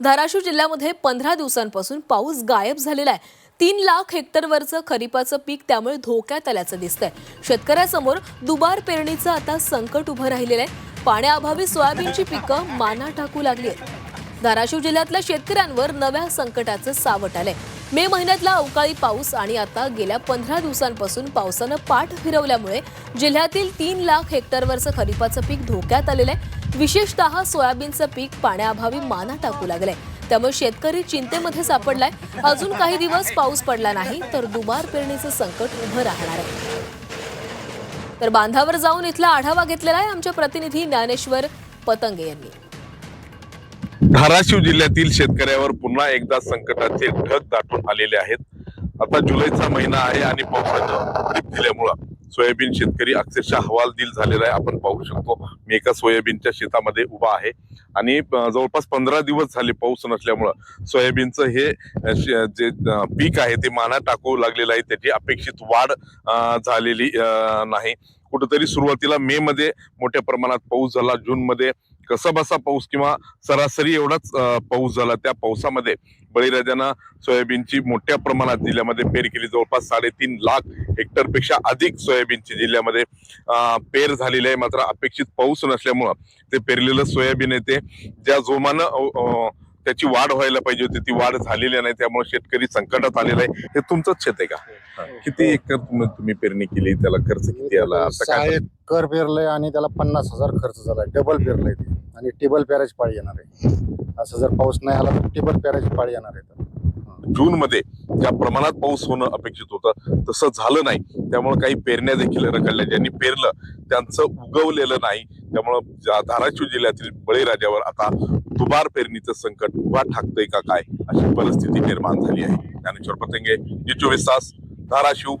धाराशिव जिल्ह्यामध्ये पंधरा दिवसांपासून पाऊस गायब झालेला आहे. तीन लाख हेक्टरवरचं खरीपाचं पीक त्यामुळे धोक्यात आल्याचं दिसतंय. शेतकऱ्यासमोर दुबार पेरणीचं आता संकट उभं राहिलेलं आहे. पाण्याअभावी सोयाबीनची पिकं माना टाकू लागली आहेत. धाराशिव जिल्ह्यातल्या शेतकऱ्यांवर नव्या संकटाचं सावट आलंय. मे महिन्यातला अवकाळी पाऊस आणि आता गेल्या पंधरा दिवसांपासून पावसानं पाठ फिरवल्यामुळे जिल्ह्यातील तीन लाख हेक्टरवरचं खरीपाचं पीक धोक्यात आलेलं आहे. विशेषतः सोयाबीनचं पीक पाण्याअभावी माना टाकू लागलंय. त्यामुळे शेतकरी चिंतेमध्ये सापडलाय. अजून काही दिवस पाऊस पडला नाही तर दुबार पेरणीचं संकट उभं राहणार आहे. तर बांधावर जाऊन इथला आढावा घेतलेला आहे आमच्या प्रतिनिधी ज्ञानेश्वर पतंगे यांनी. धाराशिव जिल्ह्यातील शेतकऱ्यावर पुन्हा एकदा संकटाचे ढग दाटून आलेले आहेत. आता जुलैचा महिना आहे आणि पावसानं दिल्यामुळं सोयाबीन शेतकरी अक्षरशः हवालदिल झालेला आहे. आपण पाहू शकतो मी एका सोयाबीनच्या शेतामध्ये उभा आहे आणि जवळपास पंधरा दिवस झाले पाऊस नसल्यामुळं सोयाबीनचं हे जे पीक आहे ते माना टाकू लागलेलं आहे. त्याची अपेक्षित वाढ झालेली नाही. कुठेतरी सुरुवातीला मे मध्ये मोठ्या प्रमाणात पाऊस झाला जून मध्ये कसा बसा पाऊस किंवा सरासरी एवढाच पाऊस झाला. त्या पावसामध्ये बळीराजानं सोयाबीनची मोठ्या प्रमाणात जिल्ह्यामध्ये पेर केली. जवळपास साडेतीन लाख हेक्टरपेक्षा अधिक सोयाबीनची जिल्ह्यामध्ये पेर झालेली आहे. मात्र अपेक्षित पाऊस नसल्यामुळं ते पेरलेलं सोयाबीन आहे ते. ज्या जोमानं त्याची वाढ व्हायला पाहिजे होती ती वाढ झालेली नाही त्यामुळे शेतकरी संकटात आलेला आहे. हे तुमचंच शेत आहे का? किती एकर तुम्ही पेरणी केली त्याला खर्च किती आला? आता काय एकर पेरलंय आणि त्याला पन्नास हजार खर्च झालाय डबल पेरलंय ते. आणि टेबल पेरायची पाळी येणार आहे. असं जर पाऊस नाही आला तर टेबल पेरायची पाळी येणार आहे. जून मध्ये ज्या प्रमाणात पाऊस होणं अपेक्षित होतं तसं झालं नाही. त्यामुळे काही पेरण्या देखील रखडल्या. ज्यांनी पेरलं त्यांचं उगवलेलं नाही. त्यामुळं ज्या धाराशिव जिल्ह्यातील बळीराजावर आता दुबार पेरणीचं संकट उभा ठाकतंय का काय? अशी परिस्थिती निर्माण झाली आहे. ज्ञानेश्वर पतंगे जी चोवीस तास धाराशिव